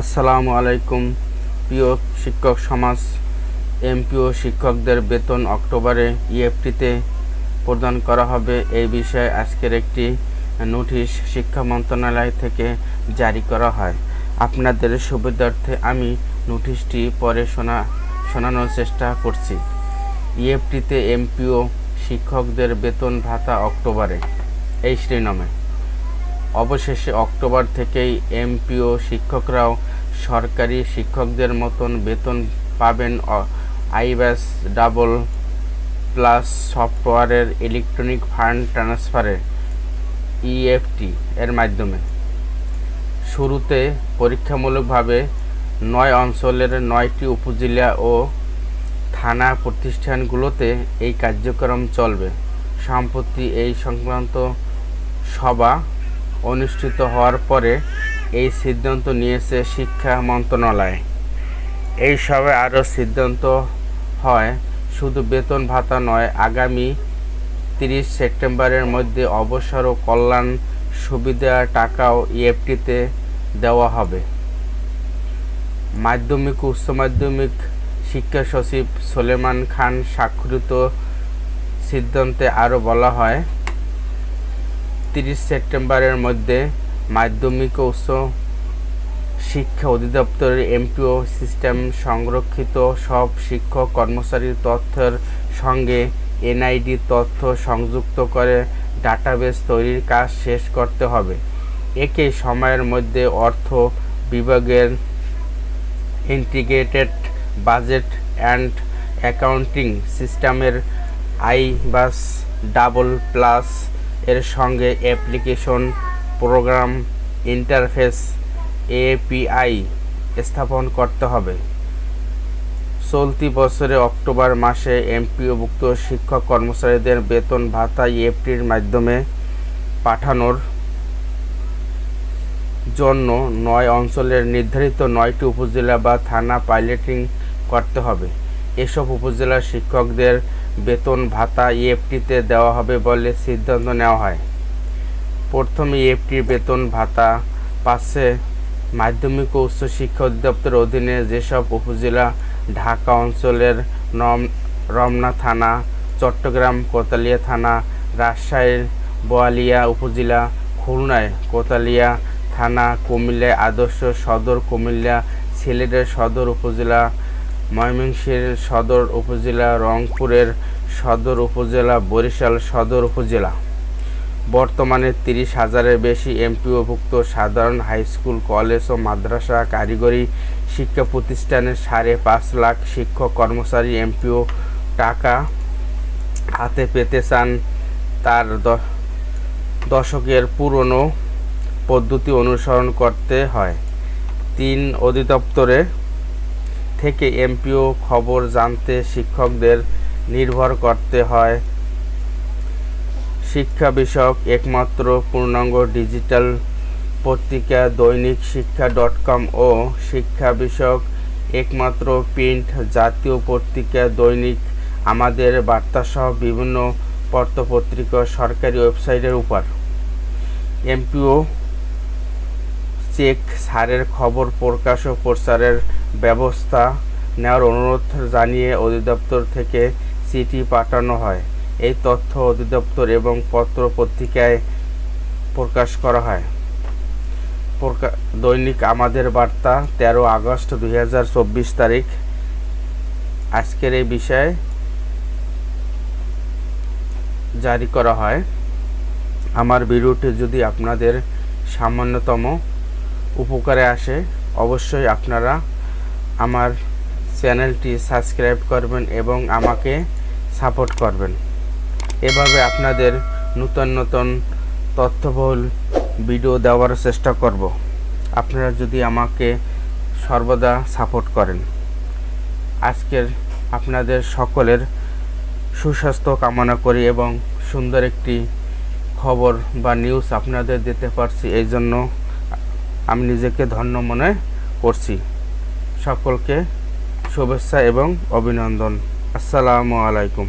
আসসালামু আলাইকুম। প্রিয় শিক্ষক সমাজ, এমপিও শিক্ষকদের বেতন অক্টোবরে ইএফটিতে প্রদান করা হবে। এই বিষয়ে আজকের একটি নোটিশ শিক্ষা মন্ত্রণালয় থেকে জারি করা হয়। আপনাদের সুবিধার্থে আমি নোটিশটি পরে শোনা, শোনানোর চেষ্টা করছি। ইএফটিতে এমপিও শিক্ষকদের বেতন ভাতা অক্টোবরে, এই শিরোনামে। অবশেষে অক্টোবর থেকেই এমপিও শিক্ষকরাও সরকারি শিক্ষকদের মতন বেতন পাবেন আইব্যাস ডাবল প্লাস সফটওয়্যারের ইলেকট্রনিক ফান্ড ট্রান্সফারের ইএফটি এর মাধ্যমে। শুরুতে পরীক্ষামূলকভাবে নয় অঞ্চলের নয়টি উপজেলা ও থানা প্রতিষ্ঠানগুলোতে এই কার্যক্রম চলবে। সম্প্রতি এই সংক্রান্ত সভা অনুষ্ঠিত হওয়ার পরে এই সিদ্ধান্ত নিয়েছে শিক্ষা মন্ত্রণালয়। এই সভায় আরও সিদ্ধান্ত হয়, শুধু বেতন ভাতা নয়, আগামী তিরিশ সেপ্টেম্বরের মধ্যে অবসর ও কল্যাণ সুবিধা টাকাও ইএফটিতে দেওয়া হবে। মাধ্যমিক, উচ্চ মাধ্যমিক শিক্ষা সচিব সোলেমান খান স্বাক্ষরিত সিদ্ধান্তে আরও বলা হয় তিরিশ সেপ্টেম্বরের মধ্যে মাধ্যমিক ও উচ্চ শিক্ষা অধিদপ্তরের এমপিও সিস্টেম সংরক্ষিত সব শিক্ষক কর্মচারীর তথ্যের সঙ্গে এনআইডি তথ্য সংযুক্ত করে ডাটাবেস তৈরির কাজ শেষ করতে হবে। একই সময়ের মধ্যে অর্থ বিভাগের ইন্টিগ্রেটেড বাজেট অ্যান্ড অ্যাকাউন্টিং সিস্টেমের আইবাস ডাবল প্লাস এর সঙ্গে অ্যাপ্লিকেশন প্রোগ্রাম ইন্টারফেস এপিআই স্থাপন করতে হবে। চলতি বছরে অক্টোবর মাসে এমপিওভুক্ত শিক্ষক কর্মচারীদের বেতন ভাতা ইএফটির মাধ্যমে পাঠানোর জন্য নয় অঞ্চলের নির্ধারিত নয়টি উপজেলা বা থানা পাইলটিং করতে হবে। এসব উপজেলার শিক্ষকদের বেতন ভাতা ইএফটিতে দেওয়া হবে বলে সিদ্ধান্ত নেওয়া হয়। প্রথমে ইএফটির বেতন ভাতা পাচ্ছে মাধ্যমিক ও উচ্চশিক্ষা অধিদপ্তরের অধীনে যেসব উপজেলা, ঢাকা অঞ্চলের রমনা থানা, চট্টগ্রাম, কোতালিয়া থানা, রাজশাহীর বোয়ালিয়া উপজেলা, খুলনায় কোতালিয়া থানা, কুমিল্লায় আদর্শ সদর, কুমিল্লা সিলেটের সদর উপজেলা ময়মনসিংহের সদর উপজেলা, রংপুরের সদর উপজেলা, বরিশাল সদর উপজেলা। বর্তমানে তিরিশ হাজারের বেশি এমপিওভুক্ত সাধারণ হাইস্কুল কলেজ ও মাদ্রাসা কারিগরি শিক্ষা প্রতিষ্ঠানের সাড়ে পাঁচ লাখ শিক্ষক কর্মচারী এমপিও টাকা হাতে পেতে চান তার দশকের পুরনো পদ্ধতি অনুসরণ করতে হয়। তিন অধিদপ্তরে থেকে এমপিও খবর জানতে শিক্ষকদের নির্ভর করতে হয়। শিক্ষা বিষয়ক একমাত্র পূর্ণাঙ্গ ডিজিটাল পত্রিকা দৈনিক শিক্ষা ডট কম ও শিক্ষা বিষয়ক একমাত্র প্রিন্ট জাতীয় পত্রিকা দৈনিক আমাদের বার্তাসহ বিভিন্ন পত্রপত্রিকা সরকারি ওয়েবসাইটের উপর। এমপিও চেক সারের খবর প্রকাশ ও প্রচারের ব্যবস্থা নেওয়ার অনুরোধ জানিয়ে অধিদপ্তর থেকে চিঠি পাঠানো হয়। এই তথ্য অধিদপ্তর এবং পত্র পত্রিকায় প্রকাশ করা হয়। দৈনিক আমাদের বার্তা, তেরো আগস্ট দু হাজার চব্বিশ তারিখ। আজকের এই বিষয়ে জারি করা হয়। আমার ভিডিওটি যদি আপনাদের সামান্যতম উপকারে আসে, অবশ্যই আপনারা আমার চ্যানেলটি সাবস্ক্রাইব করবেন এবং আমাকে সাপোর্ট করবেন। এভাবে আপনাদের নতুন নতুন তথ্যবহুল ভিডিও দেওয়ার চেষ্টা করব। আপনারা যদি আমাকে সর্বদা সাপোর্ট করেন। আজকের আপনাদের সকলের সুস্বাস্থ্য কামনা করি এবং সুন্দর একটি খবর বা নিউজ আপনাদের দিতে পারছি এই জন্য আমি নিজেকে ধন্য মনে করছি। সকলকে শুভেচ্ছা এবং অভিনন্দন। আসসালামু আলাইকুম।